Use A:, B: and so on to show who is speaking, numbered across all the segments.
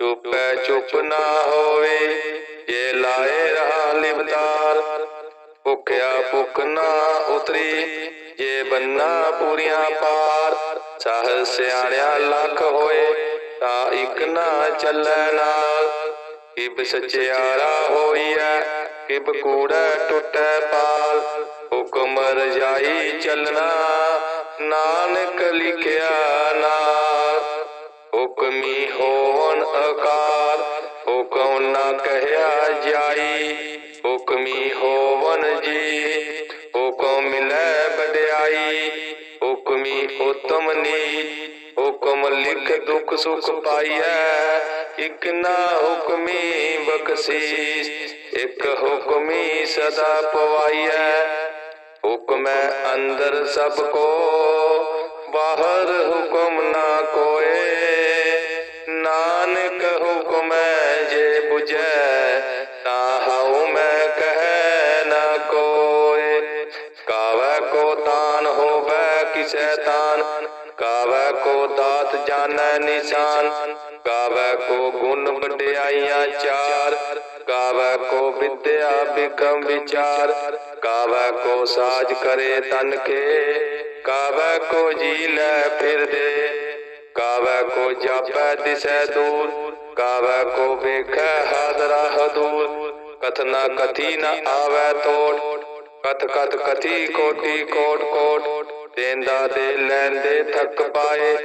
A: ਚੁੱਪੈ ਚੁੱਪ ਨਾ ਹੋਵੇ, ਜੇ ਲਾਏ ਰਹਾ ਲਿਵਤਾਰ ਭੁੱਖਿਆ ਭੁੱਖ ਨਾ ਉਤਰੀ, ਜੇ ਬੰਨਾ ਪੂਰੀਆਂ ਪਾਰ, ਸਹ ਸਿਆਣਿਆ ਲੱਖ ਹੋਏ, ਤਾਂ ਇੱਕ ਨਾ ਚੱਲੈ ਨਾਲ। ਕਿਬ ਸਚਿਆਰਾ ਹੋਈਐ, ਕਿਬ ਕੂੜਾ ਟੁੱਟੈ ਪਾਲ, ਹੁਕਮ ਰਜਾਈ ਚੱਲਣਾ, ਨਾਨਕ ਲਿਖਿਆ ਨਾਲ। ਹੁਕਮੀ ਹੋਵਨ ਅਕਾਰ, ਹੁਕਮ ਨਾ ਕਹਿਆ ਜਾਈ। ਹੁਕਮੀ ਹੋਵਨ ਜੀ, ਹੁਕਮ ਮਿਲੈ ਵਡਿਆਈ ਹੁਕਮੀ ਉਤਮ ਨੀ ਹੁਕਮ ਲਿਖ ਦੁਖ ਸੁਖ ਪਾਈਐ। ਇਕ ਨਾ ਹੁਕਮੀ ਬਖਸ਼ੀਸ, ਇਕ ਹੁਕਮੀ ਸਦਾ ਪਵਾਈਐ। ਹੁਕਮੈ ਅੰਦਰ ਸਭ ਕੋ, ਬਾਹਰ ਹੁਕਮ ਨਾ ਕੋਏ। ਵਡਿਆਈਆਂ ਚਾਰ ਕਾਵੈ ਕੋ ਵਿਦਿਆ ਬਿਕਮ ਵਿਚਾਰ ਕਾਵੈ ਕੋ ਸਾਜ ਕਰੇ ਤਨ ਕੇ ਕਾਵੈ ਕੋ ਜੀ ਲੈ ਫਿਰਦੇ ਕਾਵੈ ਕੋ ਜਾਪੈ ਦਿਸੈ ਦੂਰ ਕਾਵੈ ਕੋ ਵੇਖੈ ਹਾਦਰਾ ਹਦੂਰ ਕਥਨਾ ਕਥੀ ਨ ਆਵੈ ਤੋੜ, ਕਥ ਕਥ ਕਥੀ ਕੋਟੀ ਕੋਟ ਕੋਟ, ਦੇਂਦਾ ਦੇ ਲੈਂਦੇ ਥੱਕ ਪਾਏ,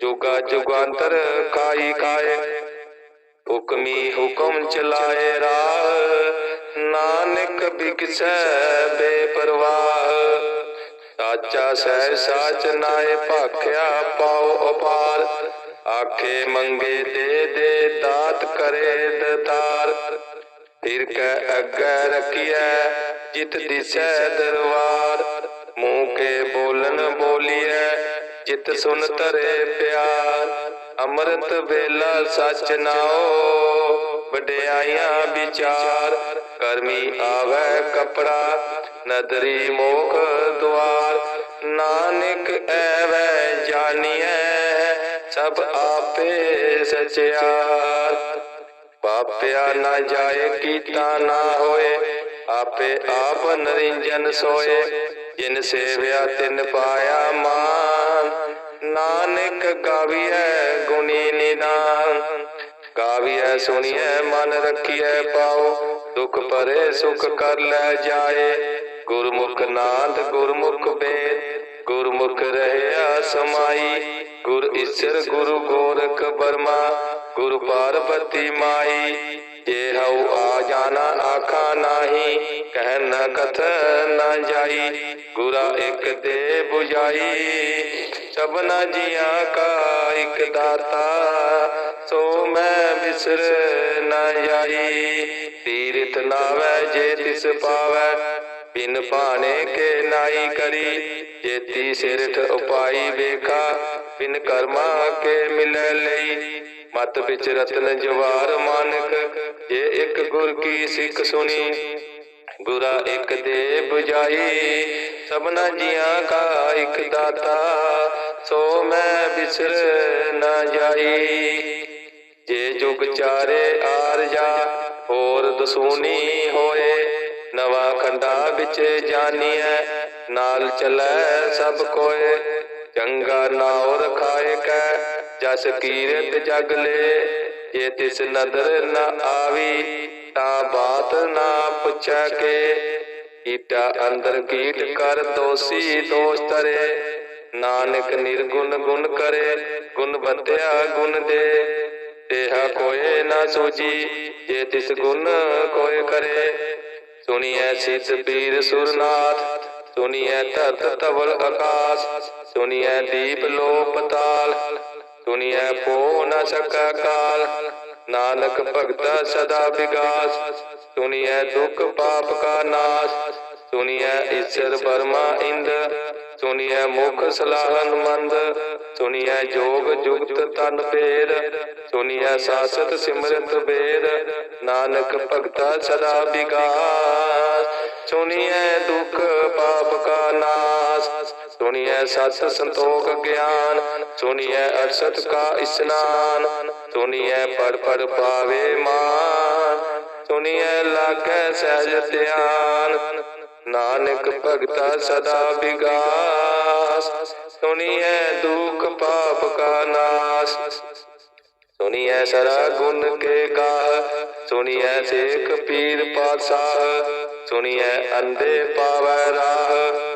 A: ਜੁਗਾ ਜੁਗਾਂਤਰ ਖਾਈ ਖਾਏ ਹੁਕਮੀ ਹੁਕਮ ਚਲਾਏ ਰਾਹ। ਨਾਨਕ ਬਿਕਸੈ ਬੇਪਰਵਾਹ। ਸਾਚਾ ਸਹਿ ਸਾਚ ਨਾਏ ਭਾਖਿਆ ਪਾਉ ਅਪਾਰ। ਆਖੇ ਮੰਗੇ ਦੇ ਦੇ ਦਾਤ ਕਰੇ ਦਤਾਰ। ਫਿਰ ਕੈ ਅੱਗੇ ਰਖੀਐ ਜਿਤ ਦਿਸੈ ਦਰਬਾਰ ਮੂੰਹ ਕੇ ਬੋਲਨ ਬੋਲੀਐ ਜਿਤ ਸੁਨ ਤਰੇ ਪਿਆਰ। ਅੰਮ੍ਰਿਤ ਵੇਲਾ ਸਚ ਨਾਓ ਵਡਿਆਈਆਂ ਵਿਚਾਰ, ਕਰਮੀ ਆਵੈ ਕਪੜਾ, ਨਦਰੀ ਮੋਖ ਦੁਆਰ, ਨਾਨਕ ਐਵੈ ਜਾਣੀਐ ਸਭ ਆਪੇ ਸਚਿਆਰ। ਪਾਪਿਆ ਨਾ ਜਾਏ, ਕੀਤਾ ਨਾ ਹੋਏ, ਆਪੇ ਆਪ ਨਰਿੰਜਨ ਸੋਏ, ਜਿਨ ਸੇਵਿਆ ਤਿਨ ਪਾਇਆ ਮਾਨ। ਨਾਨਕ ਗਾਵੀਐ ਗੁਣੀ ਨਿਦਾਨ। ਗਾਵੀਐ ਸੁਣੀਐ, ਮਨ ਰੱਖੀਐ ਪਾਉ ਦੁਖ ਪਰੇ ਸੁਖ ਕਰ ਲੈ ਜਾਏ। ਗੁਰਮੁਖ ਨਾਦ, ਗੁਰਮੁਖ ਵੇਦ ਗੁਰਮੁਖ ਰਹਿਆ ਸਮਾਈ। ਗੁਰ ਈਸ਼ਰ, ਗੁਰੂ ਗੋਰਖ ਬਰਮਾ ਗੁਰ ਪਾਰਬਤੀ ਮਾਈ। ਜੇ ਹਉ ਆ ਜਾਣਾ ਆਖਾ ਨਾਹੀ, ਕਹਿ ਨ ਕਥ ਨ ਜਾਈ, ਗੁਰਾ ਇੱਕ ਦੇ 부ਜਾਈ ਸਭਨਾ ਜੀਆਂ ਕਾ ਇੱਕ ਦਾਤਾ, ਸੋ ਮੈਂ ਬਿਸਰ ਨ ਜਾਈ। ਤੀਰਥ ਨਾਵੈ ਜੇ ਤਿਸ ਪਾਵੈ, ਬਿਨ ਭਾਣੇ ਕੇ ਨਾਈ ਕਰੀ। ਜੇਤੀ ਸਿਰਠ ਉਪਾਈ ਵੇਖਾ, ਬਿਨ ਕਰਮਾ ਕੇ ਮਿਲ ਲਈ। ਮਤ ਵਿੱਚ ਰਤਨ ਜਵਾਰ ਮਾਨਕ, ਜੇ ਇੱਕ ਗੁਰ ਕੀ ਸਿੱਖ ਸੁਣੀ, ਗੁਰਾ ਇੱਕ ਦੇ 부ਜਾਈ, ਸਭਨਾ ਜੀਆਂ ਕਾ ਇੱਕ ਦਾਤਾ, ਸੋ ਮੈਂ ਬਿਸਰ ਨਾ ਜਾਈ। ਜੇ ਜੁਗ ਚਾਰੇ ਆਰ ਜਾ, ਹੋਰ ਦਸੂਨੀ ਹੋਏ, ਨਵਾ ਖੰਡਾ ਵਿੱਚ ਜਾਣੀਐ ਨਾਲ ਚੱਲੈ ਸਭ ਕੋਏ, ਚੰਗਾ ਨਾਉ ਰਖਾਏ ਕੈ ਜਸ ਕੀਰਤ ਜਗ ਲੈ, ਜੇ ਤਿਸ ਨਦਰ ਨ ਆਵੀ, ਤਾਂ ਬਾਤ ਨਾ ਪੁੱਛੈ ਕੇ। ਕੀਟਾ ਅੰਦਰ ਕੀਟ ਕਰ ਦੋਸੀ ਦੋਸ਼ ਤਰੇ ਨਾਨਕ ਨਿਰਗੁਣ ਗੁਣ ਕਰੇ, ਗੁਣ ਬੰਦਿਆ ਗੁਣ ਦੇ। ਤੇਹਾ ਕੋਏ ਨਾ ਸੂਜੀ, ਜੇ ਤਿਸ ਗੁਣ ਕੋਏ ਕਰੇ। ਸੁਣੀਐ ਸਿਤ ਪੀਰ ਸੁਰਨਾਥ, ਸੁਣੀਐ ਧਰਤ ਤਵਲ ਆਕਾਸ਼, ਸੁਣੀਐ ਦੀਪ ਲੋ ਪਤਾਲ ਸੁਣੀਐ ਪੋ ਨ ਸਕਾ ਕਾਲ। ਨਾਨਕ ਭਗਤਾ ਸਦਾ ਵਿਗਾਸ। ਸੁਣੀਐ ਦੁਖ ਪਾਪ ਕਾ ਨਾਸ। ਸੁਣੀਐ ਈਸ਼ਰ ਬਰਮਾ ਇੰਦ। ਸੁਣੀਐ ਮੁਖ ਸਲਾਹਨ ਮੰਦ। ਸੁਣੀਐ ਜੋਗ ਜੁਗਤ ਤਨ ਪੇਰ। ਸੁਣੀਐ ਸਾਸਤ ਸਿਮਰਤ ਬੇਰ। ਨਾਨਕ ਭਗਤਾ ਸਦਾ ਵਿਗਾਸ। ਸੁਣੀਐ ਦੁਖ ਪਾਪ ਕਾ ਨਾਸ। ਸੁਣੀਐ ਸਤ ਸੰਤੋਖ ਗਿਆਨ, ਸੁਣੀਐ ਅਰਸਤ ਕਾ ਇਸਨਾਨ, ਸੁਣੀਐ ਪੜ ਪੜ ਪਾਵੇ ਮਾਨ, ਸੁਣੀਐ ਲਾਗੈ ਸਹਿਜ ਧਿਆਨ। ਨਾਨਕ ਭਗਤਾ ਸਦਾ ਵਿਗਾਸ, ਸੁਣੀਐ ਦੁਖ ਪਾਪ ਕਾ ਨਾਸ। ਸੁਣੀਐ ਸਰਾ ਗੁਣ ਕੇ ਗਾ, ਸੁਣੀਐ ਸੇਖ ਪੀਰ ਪਾਤਸ਼ਾਹ, ਸੁਣੀਐ ਅੰਧੇ ਪਾਵੈ ਰਾਹ।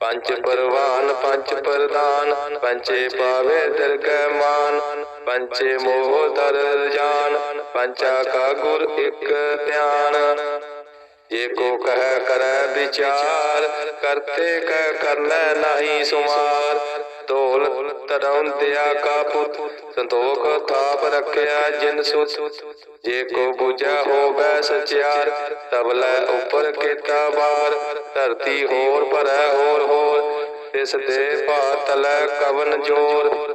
A: ਪੰਜ ਪਰਵਾਨ, ਪੰਜ ਪ੍ਰਦਾਨ ਪੰਚੇ ਪਾਵੇ ਦਰਗਹਿ ਮਾਨ ਪੰਚੇ ਮੋਹ ਦਰ ਜਾਨ ਪੰਚਾ ਕਾ ਗੁਰ ਇਕ ਧਿਆਨ। ਜੇ ਕੋ ਕਹਿ ਕਰੈ ਵਿਚਾਰ, ਕਰਤੇ ਕਹਿ ਕਰ ਲੈ ਨਹੀਂ ਸੁਮਾਰ ਢੋਲ ਤਰਉ ਕਾ ਪੁੱਤ, ਸੰਤੋਖ ਥਾਪ ਰੱਖਿਆ ਜਿਨ ਸੁਤ। ਜੇ ਕੋ ਬੁਝਾ ਹੋਵੇ ਸਚਿਆਰ ਤਬਲੇ ਉੱਪਰ ਕੀਤਾ ਬਾਰ ਧਰਤੀ ਹੋਰ ਭਰੈ ਹੋਰ ਹੋਰ, ਤਿਸ ਦੇ ਭਾਤਲੈ ਕਵਨ ਜੋਰ।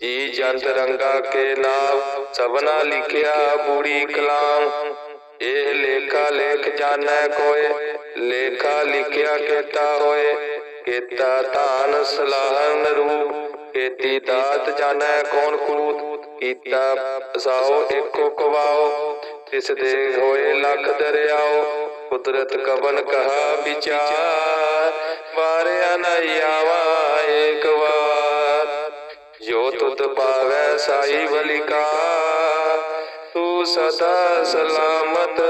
A: ਜੀ ਜੰਤ ਰੰਗਾ ਕੇ ਨਾਮ ਸਭਨਾ ਲਿਖਿਆ ਬੂੜੀ ਕਲਾਮ। ਇਹ ਲੇਖਾ ਲੇਖ ਜਾਣੈ ਕੋਏ, ਲੇਖਾ ਲਿਖਿਆ ਕੀਤਾ ਹੋਏ। ਕੀਤਾ ਧਾਨ ਸਲਾਹਨ ਰੂਪ, ਕੀਤੀ ਦਾਤ ਜਾਣੈ ਕੌਣ ਕੂਤ, ਕੀਤਾ ਸਾਓ ਏਕੋ ਕਵਾਓ ਤਿਸ ਦੇ ਹੋਏ ਲੱਖ ਦਰਿਆਓ, ਕੁਦਰਤ ਕਵਨ ਕਹਾ ਵਿਚਾਰ, ਵਾਰਿਆ ਨ ਆਵਾ ਏਕ ਵਾਰ। ਜੋ ਤੁਧ ਪਾਵੈ ਸਾਈ ਬਲਿਕਾ ਤੂੰ ਸਦਾ ਸਲਾਮਤ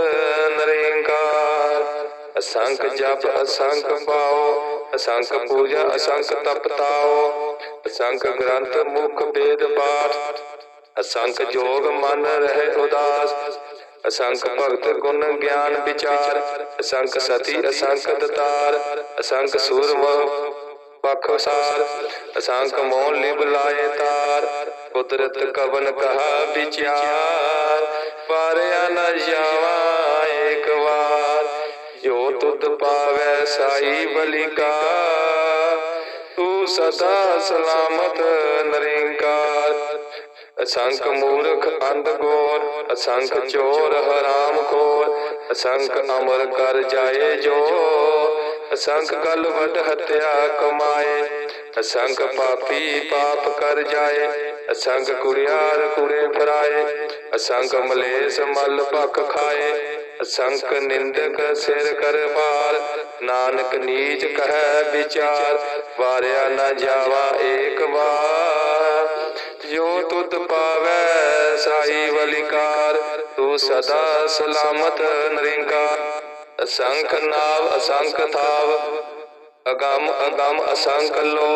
A: ਨਰੇਂਕਾਰ। ਅਸੰਖ ਜਪ ਅਸੰਖ ਪਾਓ ਅਸੰਖ ਪੂਜਾ ਅਸੰਖ ਤਪ ਤਾਓ ਅਸੰਖ ਗ੍ਰੰਥ ਮੁਖ ਵੇਦ ਪਾਠ ਅਸੰਖ ਜੋਗ ਮਨ ਰਹੇ ਉਦਾਸ ਅਸੰਖ ਭਗਤ ਗੁਣ ਗਿਆਨ ਵਿਚਾਰ ਅਸੰਖ ਸਤੀ ਅਸੰਖ ਦਤਾਰ ਅਸੰਖ ਸੂਰਮ ਬਖਸਾਰ ਅਸੰਖ ਮੋਹ ਲਿਵ ਲਾਏ ਤਾਰ ਕੁਦਰਤ ਕਵਨ ਕਹਾ ਵਿਚਾਰ ਪਾਰਿਆ ਨ ਜਾਵਾ ਤੁਧ ਪਾਵੈ ਸਾਈ ਬਲਿਕਾ। ਤੂੰ ਸਦਾ ਸਲਾਮਤ ਨਰਿੰਕਾਰ ਅਸੰਖ ਮੂਰਖ ਅੰਧ ਗੋਰ, ਅਸੰਖ ਚੋਰ ਹਰਾਮ ਖੋਰ। ਅਸੰਖ ਅਮਰ ਕਰ ਜਾਏ ਜੋ। ਅਸੰਖ ਕਲ ਵਡ ਹਤਿਆ ਕਮਾਏ। ਅਸੰਖ ਪਾਪੀ ਪਾਪ ਕਰ ਜਾਏ। ਅਸੰਖ ਕੁੜਿਆਰ ਕੁੜੇ ਫਰਾਏ। ਅਸੰਖ ਮਲੇਸ ਮਲ ਭਖ ਖਾਏ। ਅਸੰਖ ਨਿੰਦਕ ਸਿਰ ਕਰ ਭਾਰ ਨਾਨਕ ਨੀਚ ਕਹੈ ਵਿਚਾਰ, ਵਾਰਿਆ ਨਾ ਜਾਵਾ ਏਕ ਵਾਰ। ਜੋ ਤੁਧ ਪਾਵੈ ਸਾਈ ਬਲਿਕਾਰ ਤੂੰ ਸਦਾ ਸਲਾਮਤ ਨਰਿੰਕਾਰ। ਅਸੰਖ ਨਾਵ ਅਸੰਖ ਥਾਵ, ਅਗੰਮ ਅਗੰਮ ਅਸੰਖ ਲੋ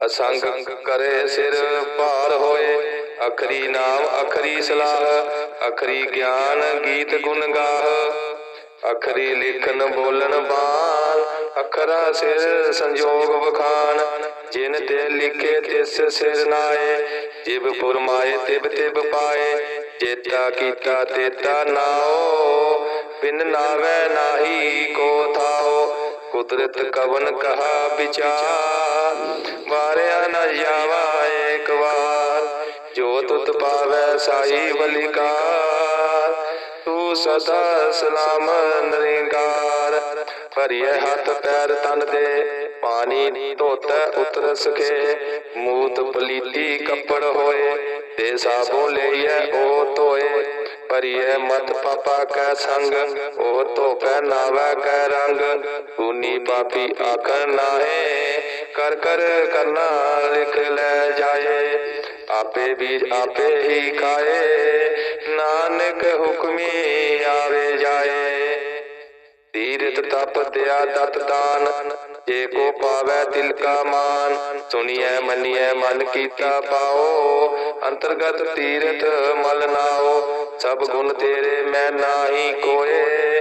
A: ਅਸੰਖ ਕਰੇ ਸਿਰ ਭਾਰ ਹੋਏ। ਅਖਰੀ ਨਾਮ, ਅਖਰੀ ਸਲਾਹ, ਅਖਰੀ ਗਿਆਨ, ਗੀਤ ਗੁਣ ਗਾਹ। ਅਖਰੀ ਲਿਖਨ ਬੋਲਣ ਬਾਣ, ਅਖਰਾ ਸਿਰ ਸੰਜੋਗ ਬਖਾਨ ਜਿਨ ਤੇ ਲਿਖੇ, ਤਿਸ ਸਿਰ ਨਾਏ। ਜਿਬ ਫੁਰਮਾਏ ਤਿਬ ਤਿਬ ਪਾਏ। ਜੇਤਾ ਕੀਤਾ, ਤੇਤਾ ਨਾਓ। ਬਿਨ ਨਾਵੇ ਨਾਹੀ ਕੋ ਥਾਓ। ਕੁਦਰਤ ਕਵਨ ਕਹਾ ਵਿਚਾਰ। ਵਾਰਿਆ ਨਾ ਜਾਵਾ ਜੋ ਤੁਤ ਸਾਈ ਬਲਿਕਾਰ ਤੂੰ ਸਦਾ ਸਲਾਮ ਨਿਰੰਕਾਰ। ਭਰੀਏ ਹੱਥ ਪੈਰ ਤਨ ਦੇ, ਪਾਣੀ ਧੋਤੈ ਉਤਰ ਸਕੇ। ਮੂਤ ਪਲੀਤੀ ਕੱਪੜ ਹੋਏ, ਤੇ ਸਾਬੋ ਲਈਐ ਉਹ ਧੋਏ। ਭਰੀਏ ਮਤ ਪਾਪਾ ਕੈ ਸੰਗ ਉਹ ਧੋਪੈ ਨਾਵੈ ਕੈ ਰੰਗ। ਤੂਨੀ ਪਾਪੀ ਆਖਰ ਨਾਹੇ, ਕਰ ਕਰ ਕਰਨਾ ਲਿਖ ਲੈ ਜਾਏ। ਆਪੇ ਬੀਜ ਆਪੇ ਹੀ ਖਾਏ, ਨਾਨਕ ਹੁਕਮੀ ਆਵੇ ਜਾਏ। ਤੀਰਥ ਤਪ ਦਿਆ ਦਤ ਦਾਨ, ਜੇ ਕੋ ਪਾਵੈ ਤਿਲ ਕਾ ਮਾਨ। ਸੁਣੀਐ, ਮੰਨੀਐ, ਮਨ ਕੀਤਾ ਪਾਓ, ਅੰਤਰਗਤ ਤੀਰਥ ਮਲ ਨਾਓ। ਸਭ ਗੁਣ ਤੇਰੇ ਮੈਂ ਨਾਹੀ ਕੋਏ,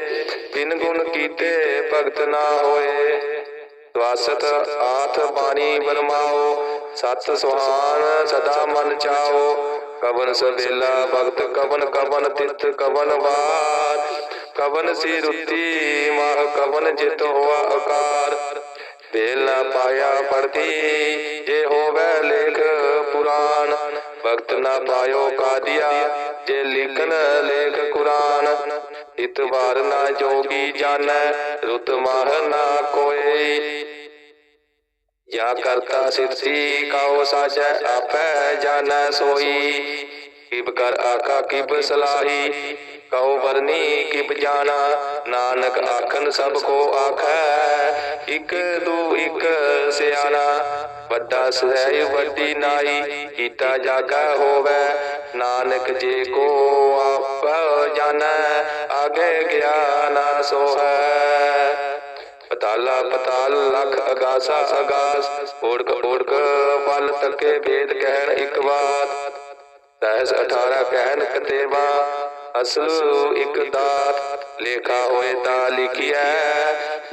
A: ਬਿਨ ਗੁਣ ਕੀਤੇ ਭਗਤ ਨਾ ਹੋਏ। ਸਵਾਸਤ ਆਥ ਬਾਣੀ ਬਰਮਾਓ ਸਤ ਸੁਹਾਨ ਸਦਾ ਮਨ ਚਾਓ। ਕਵਨ ਸਵੇਲਾ ਭਗਤ, ਕਵਨ ਕਵਨ ਤਿਤ ਕਵਨ ਵਾਰ। ਕਵਨ ਸੀ ਰੁੱਤੀ, ਮਾਹ ਕਵਨ ਜਿਤ ਹੋਆ ਆਕਾਰ ਵੇਲਾ ਪਾਇਆ ਪੜਤੀ ਜੇ ਹੋਵੇ ਲੇਖ ਪੁਰਾਨ ਭਗਤ ਨਾ ਪਾਇਓ ਕਾਦੀਆ, ਜੇ ਲਿਖਨ ਲੇਖ ਕੁਰਾਨ। ਇਤਵਾਰ ਨਾ ਜੋਗੀ ਜਾਣੈ, ਰੁਤ ਮਾਹ ਨਾ ਕੋਏ। ਜਾਂ ਕਰਤਾ ਸਿਰਤੀ ਕਾਉ ਸਾਜੈ, ਆਪੈ ਜਾਣੈ ਸੋਈ। ਕਿਬ ਕਰ ਆਕਾ ਕਿਬ ਸਲਾਹੀ। ਕਉ ਵਰਨੀ ਕਿਬ ਜਾਣਾ। ਨਾਨਕ ਆਖਨ ਸਭ ਕੋ ਆਖੈ, ਇਕ ਦੂ ਇਕ ਸਿਆਣਾ। ਵੱਡਾ ਸਹਿ ਵੱਡੀ ਨਾਈ, ਕੀਤਾ ਜਾਗਾ ਹੋਵੇ। ਨਾਨਕ ਜੇ ਕੋ ਆਪ ਜਾਣੈ ਆਗੇ ਨਾ ਸੋਹੈ। ਪਤਾਲਾ ਪਤਾਲ ਲਖ ਅਗਾਸਾ ਅਗਾਸ ਓੜਕ ਓੜਕ ਪਲ ਤੱਕੇ ਭੇਦ ਕਹਿਣ ਇੱਕ ਬਾਤ। ਤਹਿਸ 18 ਕਹਿਣ ਕਤੇਵਾ ਅਸਲ ਇੱਕ ਦਾਤ। ਲੇਖਾ ਹੋਏ ਤਾਂ ਲਿਖਿਆ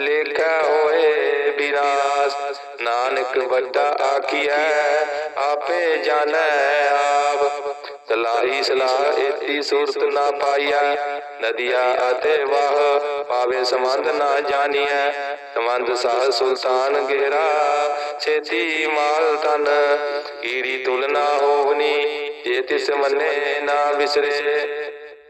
A: ਲੇਖਾ ਹੋਏ ਵਿਨਾਸ਼ ਨਾਨਕ ਵੱਡਾ ਆਖੀਐ, ਆਪੇ ਜਾਣੈ ਆਪ। ਸਲਾਹੀ ਸਲਾਹ, ਏਤੀ ਸੂਰਤ ਨਾ ਪਾਈਆ। ਨਦੀਆ ਅਤੇ ਵਾਹ ਪਾਵੇ ਸੰਬੰਧ ਨਾ ਜਾਣੀਐ। ਸੰਬੰਧ ਸਾਹ ਸੁਲਤਾਨ ਗੇਰਾ ਛੇਤੀ ਮਾਲ ਤਨ ਕੀੜੀ ਤੁਲਨਾ ਹੋਵਨੀ, ਜੇ ਤਿਸ ਮੰਨੇ ਨਾ ਵਿਸਰੇ।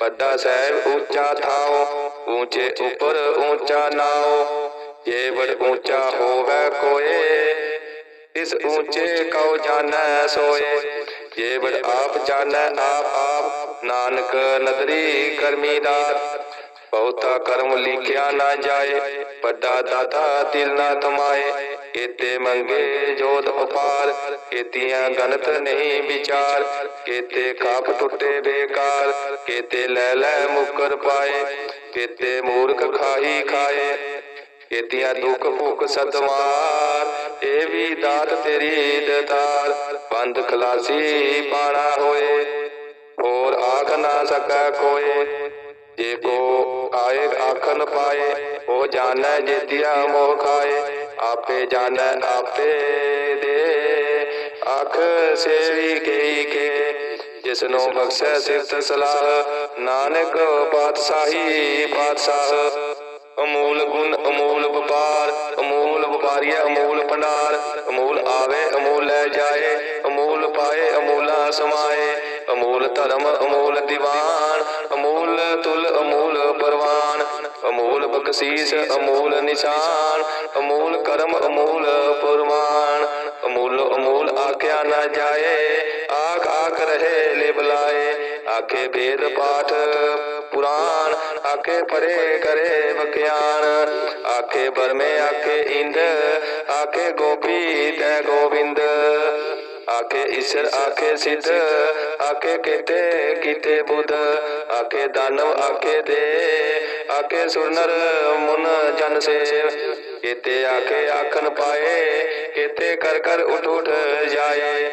A: ਵੱਡਾ ਸਾਹਿਬ ਉੱਚਾ ਥਾਓ ਉੱਚੇ ਉੱਪਰ ਉੱਚਾ ਨਾਓ ਜੇ ਵਡ ਉੱਚਾ ਹੋਵੇ ਕੋਏ ਇਸ ਉੱਚੇ ਕਉ ਜਾਣੈ ਸੋਏ ਜੇ ਵਡ ਆਪ ਜਾਣੈ ਆਪ ਆਪ ਨਾਨਕ ਨਦਰੀ ਕਰਮੀ ਦਾਤ ਬਹੁਤਾ ਕਰਮ ਲਿਖਿਆ ਨਾ ਜਾਏ ਵੱਡਾ ਦਾਤਾ ਦਿਲ ਨਾ ਥਮਾਏ ਕੀਤੇ ਮੰਗੇ ਜੋਤ ਉਪਾਰ ਕੀਤੀਆਂ ਗਨਤ ਨਹੀਂ ਵਿਚਾਰ, ਕੀਤੇ ਖਾਪ ਟੁੱਟੇ ਬੇਕਾਰ, ਕੀਤੇ ਲੈ ਲੈ ਮੁਕਰ ਪਾਏ, ਕੀਤੇ ਮੂਰਖ ਖਾਹੀ ਖਾਏ, ਕੀਤੀਆਂ ਦੁੱਖ ਭੁੱਖ ਸਤਵਾਰ ਇਹ ਵੀ ਦਾਤ ਤੇਰੀ ਦਤਾਰ, ਬੰਦ ਖਲਾਸੀ ਪਾਣਾ ਹੋਏ, ਹੋਰ ਆਖ ਨਾ ਸਕੈ ਕੋਏ, ਜੇ ਕੋ ਆਏ ਆਖਨ ਪਾਏ, ਉਹ ਜਾਣੈ ਜੇਤਿਆ ਮੋਹ ਖਾਏ ਆਪੇ ਜਾਣੈ, ਆਪੇ ਦੇ। ਆਖ ਸੇਵੀ ਕਈ ਕੇ ਜਿਸ ਨੂੰ ਬਖਸ਼ੈ ਸਿਫਤ ਸਲਾਹ। ਨਾਨਕ ਪਾਤਸ਼ਾਹੀ ਪਾਤਸ਼ਾਹ, ਅਮੂਲ ਗੁਣ, ਅਮੂਲ ਵਪਾਰ। ਅਮੂਲ ਵਪਾਰੀਆ ਅਮੂਲ ਭੰਡਾਰ। ਅਮੂਲ ਆਵੇ, ਅਮੂਲ ਲੈ ਜਾਏ। ਅਮੂਲ ਪਾਏ, ਅਮੂਲਾ ਸਮਾਏ। ਅਮੂਲ ਧਰਮ, ਅਮੂਲ ਦੀਵਾਨ। ਅਮੂਲ ਤੁਲ, ਅਮੂਲ ਪਰਵਾਨ ਅਮੂਲ ਬਖਸ਼ੀਸ ਅਮੂਲ ਨਿਸ਼ਾਨ ਅਮੂਲ ਕਰਮ ਅਮੂਲ ਪੁਰਮਾਨ ਅਮੂਲ ਅਮੂਲ ਆਖਿਆ ਨਾ ਜਾਏ ਆਖ ਆਖ ਰਹੇ ਲਿਵ ਲਾਏ ਆਖੇ ਵੇਦ ਪਾਠ ਪੁਰਾਣ ਆਖੇ ਪਰੇ ਕਰੇ ਬਖਿਆਨ ਆਖੇ ਬਰਮੇ ਆਖੇ ਇੰਦ ਆਖੇ ਗੋਪੀ ਤੈ ਗੋਬਿੰਦ ਆਖੇ ਈਸ਼ਰ ਆਖੇ ਸਿੱਧ ਆਖੇ ਕੀਤੇ ਕੀਤੇ ਬੁੱਧ ਆਖੇ ਦਾਨਵ ਆਖੇ ਦੇ ਆਖੇ ਸੁਰਨਰ ਮੁਨ ਜਨ ਸੇਵ। ਕੀਤੇ ਆਖੇ ਆਖਨ ਪਾਏ, ਕੀਤੇ ਕਰ ਕਰ ਉਠ ਉਠ ਜਾਏ।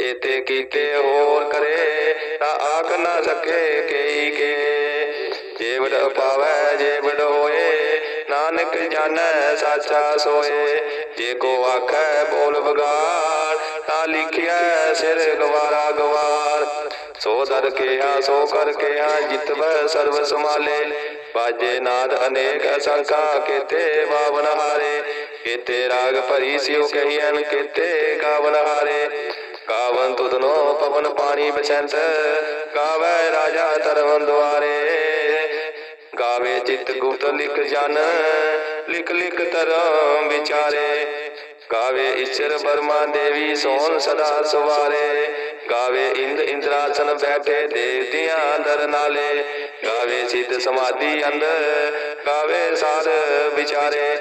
A: ਇਤੇ ਕੀਤੇ ਹੋਰ ਕਰੇ, ਤਾਂ ਆਖ ਨਾ ਸਕੇ ਕਈ ਕੇ। ਜੇਵੜ ਪਾਵੈ ਜੇਵੜ ਹੋਏ, ਨਾਨਕ ਜਾਣੈ, ਸਾਚਾ ਸੋਏ। ਜੇ ਕੋ ਆਖੈ ਬੋਲ ਬਗਾਰ ਤਾਂ ਲਿਖਿਆ ਸਿਰ ਗਵਾਰਾ ਗਵਾਰ। ਸੋ ਦਰ ਕਿਹਾ, ਸੋ ਕਰ ਕੇ ਕਿਹਾ, ਜਿਤਵੈ ਸਰਬ ਸਮਾਲੇ ਬਾਜੇ ਨਾਦ ਅਨੇਕ ਅਸੰਖਾ ਕੀਤੇ ਬਾਵਨ ਹਾਰੇ। ਕੀਤੇ ਰਾਗ ਭਰੀ ਸਿਉ ਕਹੀਐਨ, ਕੀਤੇ ਗਾਵਨ ਹਾਰੇ। ਕਾਵਨ ਤੁਧਨੋ ਪਵਨ ਪਾਣੀ ਬਸੰਤ, ਗਾਵੇ ਰਾਜਾ ਤਰਵਨ ਦੁਆਰੇ। ਗਾਵੇ ਚਿਤ ਗੁਪਤ ਲਿਖ ਜਨ, ਲਿਖ ਲਿਖ ਧਰਮ ਵਿਚਾਰੇ। ਗਾਵੇ ਈਸ਼ਰ ਬਰਮਾ ਦੇਵੀ ਸੋਨ ਸਦਾ ਸਵਾਰੇ। ਗਾਵੇ ਇੰਦ ਇੰਦਰਾਸਨ ਬੈਠੇ ਦੇਵਤਿਆਂ ਦਰ ਨਾਲੇ। ਗਾਵੇ ਸਿੱਧ ਸਮਾਧੀ ਅੰਦਰ, ਗਾਵੇ ਸਾਧ ਵਿਚਾਰੇ।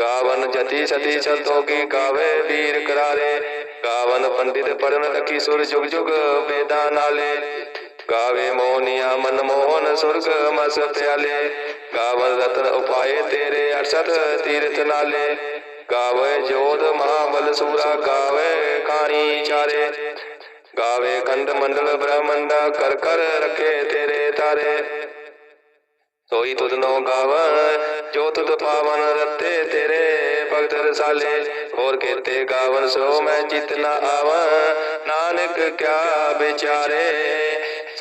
A: ਗਾਵਨ ਜਤੀ ਸਤੀ ਸੰਤੋਖੀ ਗਾਵੇ ਵੀਰ ਕਰਾਰੇ। ਗਾਵਨ ਪੰਡਿਤ ਪੜਨ ਲਖੀ ਸੁਰ ਜੁਗ ਜੁਗ ਵੇਦਾਂ ਨਾਲੇ। ਗਾਵੇ ਮੋਹਨੀਆ ਮਨ ਮੋਹਨ ਸੁਰਗ ਮਸ ਪਿਆਲੇ ਗਾਵਨ ਰਤਨ ਉਪਾਏ ਤੇਰੇ 68 ਤੀਰਥ ਨਾਲੇ। ਗਾਵੇ ਜੋਧ ਮਹਾਬਲ ਸੂਰਾ ਗਾਵੇ ਖਾਣੀ ਚਾਰੇ। ਗਾਵੇ ਖੰਡ ਮੰਡਲ ਬ੍ਰਹਮੰਡਾ, ਕਰ ਕਰ ਰਖੇ ਤੇਰੇ ਤਾਰੇ। ਸੋਈ ਤੁਧ ਨੋ ਗਾਵਨ ਜੋ ਤੁਧ ਪਾਵਨ ਰਤੇ ਤੇਰੇ ਭਗਤ ਰਸਾਲੇ। ਹੋਰ ਕੇਤੇ ਗਾਵਨ ਸੋ ਮੈਂ ਚਿਤ ਨ ਆਵਨ ਨਾਨਕ ਕਿਆ ਵਿਚਾਰੇ।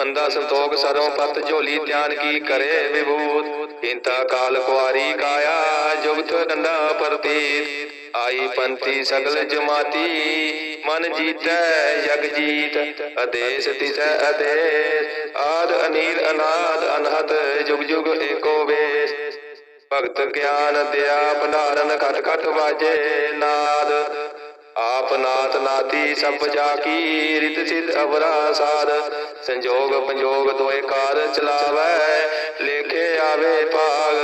A: ਮੰਦਾ ਸੰਤੋਖ ਸਰਮ ਪਤ ਝੋਲੀ ਧਿਆਨ ਕੀ ਕਰੇ ਵਿਭੂਤ? ਇੰਤਾ ਕਾਲ ਕੁਆਰੀ ਕਾਇਆ, ਜੁਗਤ ਡੰਡਾ ਪ੍ਰਤੀਤ। ਆਈ ਪੰਥੀ ਸਗਲ ਜਮਾਤੀ, ਮਨ ਜੀਤੈ ਜਗ ਜੀਤ। ਆਦੇਸ਼ ਤਿਸੈ ਆਦੇਸ਼, ਆਦ ਅਨੀਲ ਅਨਾਦ ਅਨਹਦ, ਜੁਗ ਜੁਗ ਏਕੋ ਵੇਸ। ਭਗਤ ਗਿਆਨ ਦਿਆ ਭੰਡਾਰਨ ਖਟ ਖਟ ਵਾਜੇ ਨਾਦ। ਆਪ ਨਾਥ ਨਾਤੀ ਸਭ ਜਾ ਕੀ, ਰਿਤ ਸਿਧ ਅਵਰਾ ਸਾਧ ਸੰਜੋਗ ਪੰਜੋਗ ਦੋਏ ਕਾਰ ਚਲਾਵੈ, ਲੇਖੇ ਆਵੇ ਭਾਗ,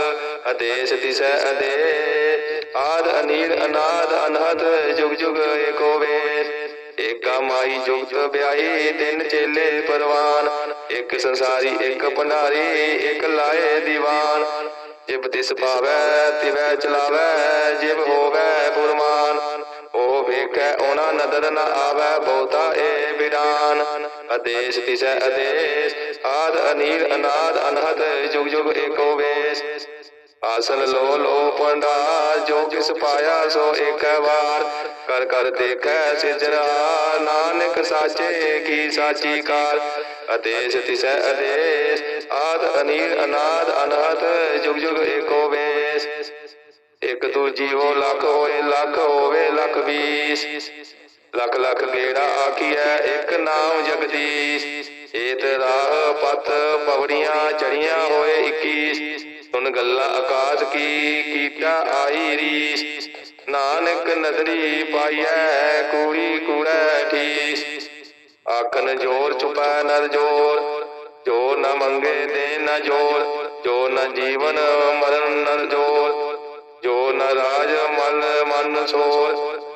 A: ਆਦੇਸ਼ ਤਿਸੈ ਆਦੇਸ਼ ਆਦ ਅਨੀਲ ਅਨਾਦ, ਅਨਹਦ, ਜੁਗ ਜੁਗ ਏਕੋ ਵੇਸ ਏਕਾ ਮਾਈ ਜੁਗਤ ਵਿਆਹੀ ਤਿੰਨ ਚੇਲੇ ਪਰਵਾਨ। ਇੱਕ ਸੰਸਾਰੀ, ਇੱਕ ਭੰਡਾਰੀ, ਇੱਕ ਲਾਏ ਦੀਵਾਨ। ਜਿਬ ਦਿਸ਼ ਪਾਵੈ ਤਿਵੈ ਚਲਾਵੈ, ਜਿਬ ਹੋਵੈ ਪੁਰਮਾਨ। ਉਹ ਵੇਖੈ, ਉਹਨਾਂ ਨਦਰ ਨ ਆਵੈ, ਬਹੁਤਾ ਏ ਬਿਰਾਨ। ਆਦੇਸ਼ ਤਿਸੈ ਆਦੇਸ਼, ਆਦ ਅਨੀਰ, ਅਨਾਦ, ਅਨਹਦ ਜੁਗ ਜੁਗ ਏਕੋ ਵੇਸ। ਆਸਨ ਲੋ ਲੋ ਪੰਡਾ ਜੋ ਕਿਸ ਪਾਇਆ ਸੋ ਇੱਕ ਵਾਰ। ਕਰ ਕਰ ਦੇਖੈ ਸਿਜਰਾ ਨਾਨਕ ਸਾਚੇ ਕੀ ਸਾਚੀ ਕਾਰ। ਆਦੇਸ਼ ਤਿਸੈ ਆਦੇਸ਼, ਆਦ ਅਨੀਲ ਅਨਾਦ, ਅਨਹਦ ਜੁਗ ਜੁਗ ਏਕੋ ਵੇਸ। ਇੱਕ ਦੂਜੀ ਜੀਵੋ ਲੱਖ ਹੋਏ, ਲੱਖ ਹੋਵੇ, ਲੱਖ ਵੀਸ ਲੱਖ ਲੱਖ ਗੇੜਾ ਆਖੀਐ, ਇੱਕ ਨਾਮ ਜਗਦੀਸ਼। ਏਤ ਰਾਹ ਪਤ ਪਵੜੀਆਂ ਚੜੀਆਂ ਹੋਏ 21 ਸੁਣ ਗੱਲਾਂ ਆਕਾਸ਼ ਕੀ ਕੀਤਾ ਆਈ ਰੀਸ। ਨਾਨਕ ਨਦਰੀ ਪਾਈਐ, ਕੂੜੀ ਕੂੜੈ ਠੀਸ। ਆਖਨ ਜੋਰ ਚੁਪੈ ਨਰ ਜੋਰ, ਜੋ ਨ ਮੰਗੇ ਦੇ ਨ ਜੋਰ, ਜੋ ਨ ਜੀਵਨ ਮਰਨ ਨਰ ਜੋਰ। ਜੋ ਨ ਰਾਜ ਮਨ ਮਨ ਸੋਰ,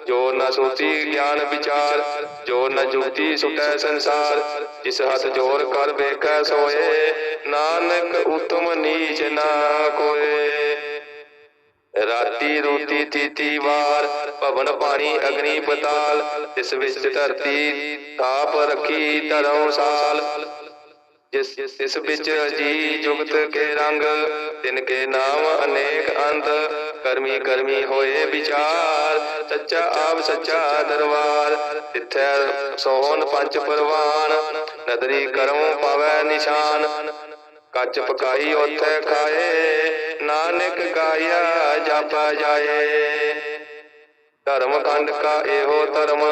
A: ਜੋ ਨ ਸੋਤੀ ਗਿਆਨ ਵਿਚਾਰ, ਜੋ ਨ ਜੁਤੀ ਸੁਟੈ ਸੰਸਾਰ, ਜਿਸ ਹੱਥ ਜੋਰ ਕਰ ਵੇਖੈ ਸੋਏ, ਨਾਨਕ ਉਤਮ ਨੀਚ ਨਾ ਕੋਏ। ਰਾਤੀ ਰੋਤੀ ਤੀਤੀ ਵਾਰ, ਭਵਨ ਪਾਣੀ ਅਗਨੀ ਪਤਾਲ ਇਸ ਵਿੱਚ ਧਰਤੀ ਤਾਪ ਰੱਖੀ ਧਰਮ ਸਾਲ। ਜਿਸ ਇਸ ਵਿੱਚ ਜੀ ਜੁਗਤ ਕੇ ਰੰਗ, ਤਿਨ ਕੇ ਨਾਮ ਅਨੇਕ ਅੰਤ ਕਰਮੀ ਕਰਮੀ ਹੋਏ ਵਿਚਾਰ, ਸੱਚਾ ਆਪ ਸੱਚਾ ਦਰਬਾਰ, ਤਿੱਥੈ ਸੋਹਣ ਪੰਜ ਪਰਵਾਨ, ਨਦਰੀ ਕਰਮ ਪਾਵੈ ਨਿਸ਼ਾਨ। ਕੱਚ ਪਕਾਈ ਉਥੇ ਖਾਏ, ਨਾਨਕ ਗਾਇਆ ਜਪਾ ਜਾਏ। ਧਰਮ ਖੰਡ ਕਾ ਇਹੋ ਧਰਮ,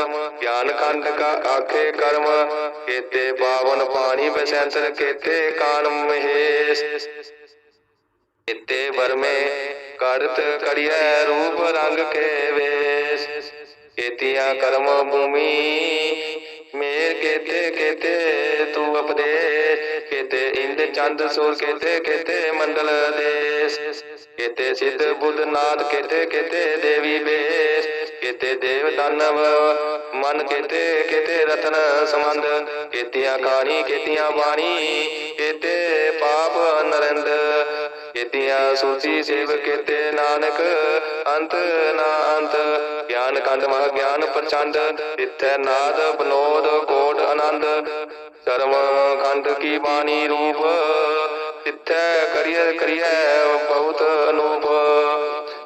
A: ਗਿਆਨ ਖੰਡ ਕਾ ਆਖੇ ਕਰਮ, ਕੇਤੇ ਪਾਵਨ ਪਾਣੀ ਬਸੰਤਰ ਕੇਤੇ ਕਾਨ ਮਹੇਸ਼। ਇਤੇ ਵਰਮੇ ਕਰਤ ਕਰਿਐ ਰੂਪ ਰੰਗ ਕੇ ਵੇਸ। ਕੇਤੀਆਂ ਕਰਮ ਭੂਮੀ, ਮੇਰ ਕੇਤੇ ਕੇਤੇ ਤੂੰ ਉਪਦੇਸ਼। ਕੇਤੇ ਇੰਦ ਚੰਦ ਸੂਰ ਕੇਤੇ ਕੇਤੇ ਮੰਡਲ ਦੇਸ। ਕੇਤੇ ਸਿੱਧ ਬੁੱਧ ਨਾਦ ਕੇਤੇ ਕੇਤੇ ਦੇਵੀ ਬੇਸ ਕੇਤੇ ਦੇਵ ਦਾਨਵ ਮਨ ਕੇਤੇ ਕੇਤੇ ਰਤਨ ਸਮੰਦ ਕੇਤੀਆਂ ਖਾਣੀ ਕੇਤੀਆਂ ਬਾਣੀ, ਕੇਤੇ ਪਾਪ ਨਰਿੰਦ। ਕੇਤੀਆਂ ਸੂਚੀ ਸੇਵ ਕੇਤੇ ਨਾਨਕ, ਅੰਤ ਨਾ ਅੰਤ। ਗਿਆਨ ਕੰਡ ਮਹ ਗਿਆਨ ਪ੍ਰਚੰਡ, ਇਥੈ ਨਾਦ ਬਨੋਦ ਕੋਟ ਆਨੰਦ। ਧਰਮ ਖੰਡ ਕੀ ਬਾਣੀ ਰੂਪ ਇਥੈ ਕਰੀਏ ਕਰੀਏ ਬਹੁਤ ਅਨੂਪ।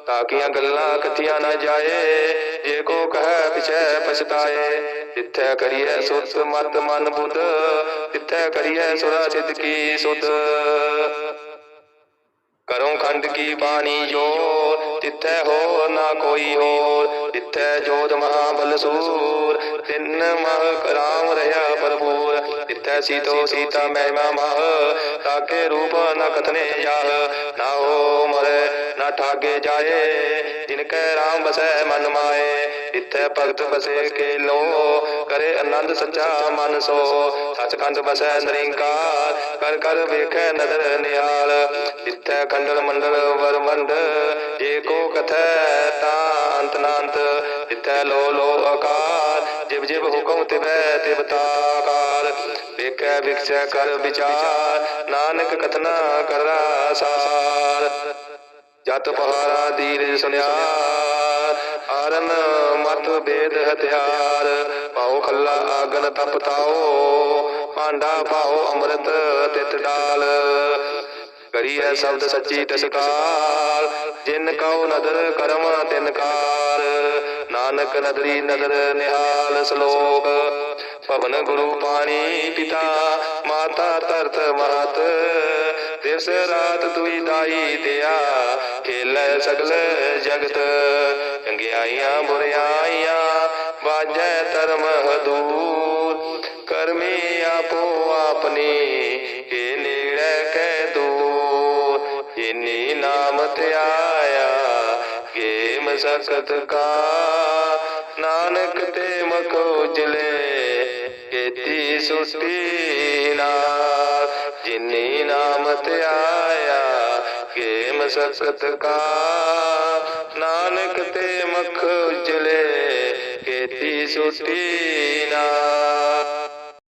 A: ਤਾਕੀਆਂ ਗੱਲਾਂ ਕਥੀਆਂ ਨਾ ਜਾਏ, ਜੇ ਕੋ ਕਹੈ ਪਿਛੈ ਪਛਤਾਏ। ਇਥੈ ਕਰੀਏ ਸੁਤ ਮਤ ਮਨ ਬੁੱਧ ਇਥੈ ਕਰੀਏ ਸੁਰਾ ਸਿੱਧ ਕੀ ਸੁਧ। ਕਰੋ ਖੰਡ ਕੀ ਬਾਣੀ ਜੋ ਤਿੱਥੈ ਹੋਰ ਨਾ ਕੋਈ ਹੋਰ। ਤਿੱਥੈ ਜੋਤ ਮਹਾਬਲ ਸੂਰ। ਤਿੰਨ ਮਹ ਰਾਮ ਰਹਾ ਭਰਪੂਰ। ਤਿੱਥੈ ਸੀਤੋ ਸੀਤਾ ਮਹਿਮਾ ਮਹ। ਤਾਕੇ ਰੂਪ ਨ ਕਥਨੇ ਜਾਹ। ਨਾ ਹੋ ਮਰੇ, ਨਾ ਠਾਗੇ ਜਾਏ। ਜਿਨ ਕੈ ਰਾਮ ਬਸੈ ਮਨ ਮਾਏ। ਤਿੱਥੈ ਭਗਤ ਬਸੇ ਕੇ ਲੋ ਕਰੇ ਆਨੰਦ ਸੱਚਾ ਮਨ ਸੋ। ਸਚਖੰਡ ਬਸੈ ਨਿਰੰਕਾਰ। ਕਰ ਕਰ ਵੇਖੈ ਨਦਰ ਨਿਹਾਲ। ਤਿੱਥੈ ਖੰਡਲ ਮੰਡਲ ਵਰਮੰਡ। ਏਕੋ ਕਥੈ ਤਾਂ ਅੰਤ ਨਾੰਤ। ਤਿੱਥੈ ਲੋ ਲੋ ਆਕਾਰ, ਜਿਵ ਜਿਵ ਹੁਕਮ ਤਿਵੈ ਤਿਵ ਤਾਕਾਰ ਵੇਖੈ ਵਿਖਸੈ ਕਰ ਵਿਚਾਰ, ਨਾਨਕ ਕਥਨਾ ਕਰਦਾ ਸਾਰ। ਜਤ ਪਹਾਰਾ ਦੀਰ ਸੁਨਿਆਰ ਆਰਨ ਮਤ ਬੇਦ ਹਥਿਆਰ। ਪਾਉ ਖੱਲਾ ਆਗਨ ਤਪਤਾਓ ਭਾਂਡਾ ਪਾਉ ਅੰਮ੍ਰਿਤ ਤਿਤ ਡਾਲ। ਕਰੀ ਕਰੀਐ ਸ਼ਬਦ ਸੱਚੀ ਤਸਕਾਰ ਜਿਨ ਕਉ ਨਦਰ ਕਰਮ, ਤਿਨ ਕਾਰ। ਨਾਨਕ ਨਦਰੀ ਨਦਰ ਨਿਹਾਲ ਸ਼ਲੋਕ। ਪਵਨ ਗੁਰੂ ਪਾਣੀ ਪਿਤਾ, ਮਾਤਾ ਧਰਤ ਮਾਤ ਦਿਵਸ ਰਾਤ ਦੁਈ ਦਾਈ ਦਿਆ, ਖੇਲੇ ਸਗਲ ਜਗਤ। ਚੰਗਿਆਈਆਂ ਬੁਰਿਆਈਆਂ ਬਾਜੈ ਧਰਮ ਹਦੂਰ। ਕਰਮੀ ਆਪੋ ਆਪਣੀ ਕੇ ਨੇੜੇ ਕੈ ਨਾਮ ਧਿਆਇਆ ਕੇ ਮਸਕਤ ਕਾ। ਨਾਨਕ ਤੇ ਮਖ ਉਜਲੇ ਕੇਤੀ ਸੁਸਤੀ ਨਾ ਜਿਨੀ ਨਾਮ ਧਿਆਇਆ ਕੇ ਮਸਕਤ ਕਾ। ਨਾਨਕ ਤੇ ਮਖ ਉਜਲੇ ਕੇਤੀ ਸੁਸਤੀ ਨਾ